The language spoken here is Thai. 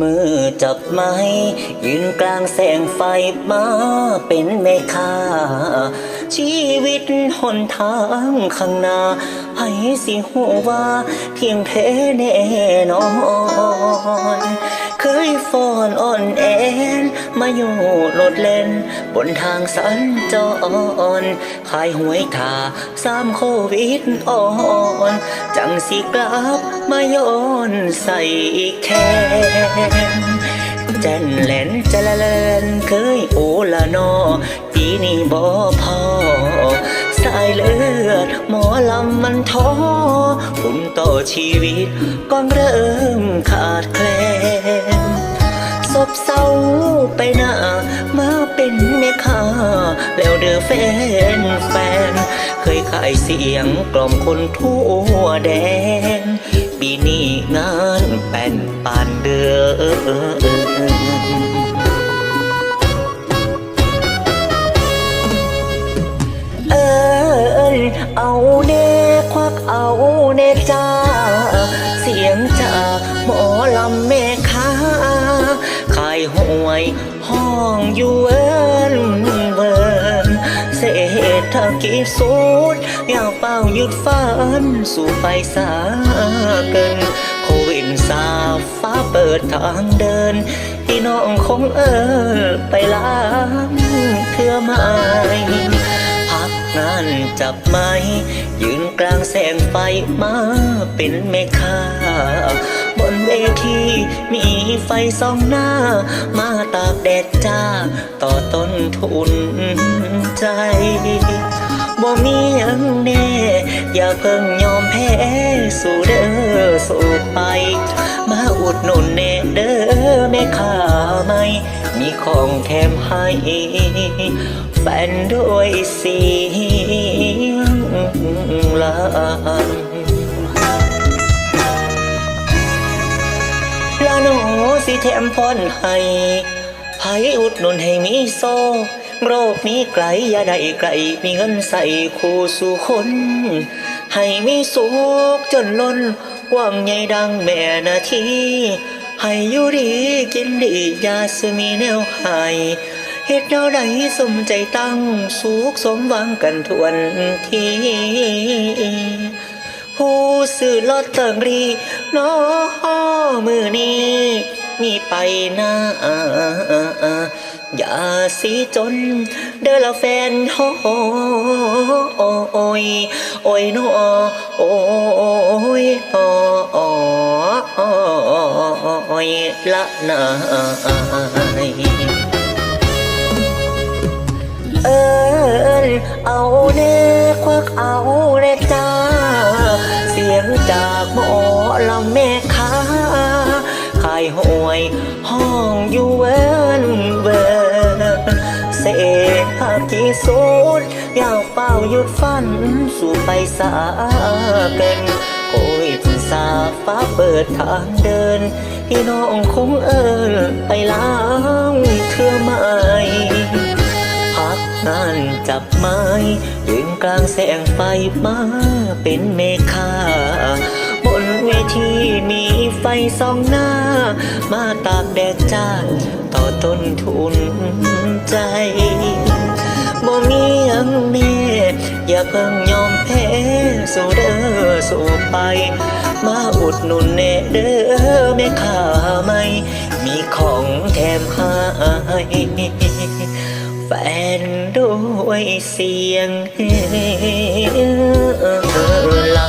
มือจับไม้ยืนกลางแสงไฟมาเป็นแม่ค้าชีวิตหนทางข้างหน้าให้สิหัวว่าเพียงแท้แน่นอน ยฟอนอ่อนแอนมาอยู่โลดเล่น บนทางสัญจรขายหวยทาสามโควิดอ่อน จังสิกลับมาย้อนใส่แคนแจนแหลนจะละเลินเคยโอละนอ ปีนี้บ่พอสายเลือดหมอลำมันท้อปุ่มต่อชีวิตก็เริ่มขาดแคลน เขาไปหน้า มาเป็นแม่ค้า แล้วเดือแฟนแฟน เคยขายเสียงกล่อมคนทั่วแดนปีนี้งานแป่นปานเดือ ห้องอยู่เอินเวินเศรษฐกิจสุดอยากเป้าหยุดฝันสู่ไปสาเกินโควิดซาฟ้าเปิดทางเดินพี่น้องคงเอิญไปล้างเพื่อไม้พักงานจับไม้ยืนกลางแสงไฟมาเป็นแม่ค้าบนเวทีมี ไฟส่องหน้า มาตากแดดจ้า ต่อต้นทุนใจบ่มียังแน่ อย่าเพิ่งยอมแพ้ สู้เด้อสู้ไป มาอุดหนุนแน่เด้อแม่ค้าไหมมีของแถมให้แฟนด้วยเสียงลำ สิแถมพรให้ไผอุดหนุนให้มีโซ โรคนี้ไกลอย่าได้ไกล มีเงินใส่คู่สู่คน ให้มีสุขจนล้นกว้างใหญ่ดังแม่นาทีให้อยู่ดีกินดียาสมีแนวใหายเฮ็ดแนวใดสมใจตั้งสุขสมหวังกันทวนทีผู้ซื้อลอตเตอรี่น้อมือนี้ มีไปน้าอย่าสีจน เด้อละแฟนโอ้ยโอ้ยน้อโอ้ยโอ้ยละนายเอิญเอาเน่ควักเอาเน่จ้า เสียงจากหมอลำากเป้าหยุดฟัน สู่ไปสาเป็นโอ้ยถึงสาฟ้าเปิดทางเดิน พี่น้องคงเอิญไปล้างเทื่อไม่พักงานจับไม้ยืนกลางแสงไฟมาเป็นเมฆาบนเวทีมีไฟสองหน้า มาตากแดดจ้าต่อต้นทุนใจบ่มียังแน่ อย่าเพิ่งยอมแพ้สู้เด้อสู้ไป มาอุดหนุนแน่เด้อแม่ข้าไม่ มีของแถมให้แฟนด้วยเสียงลา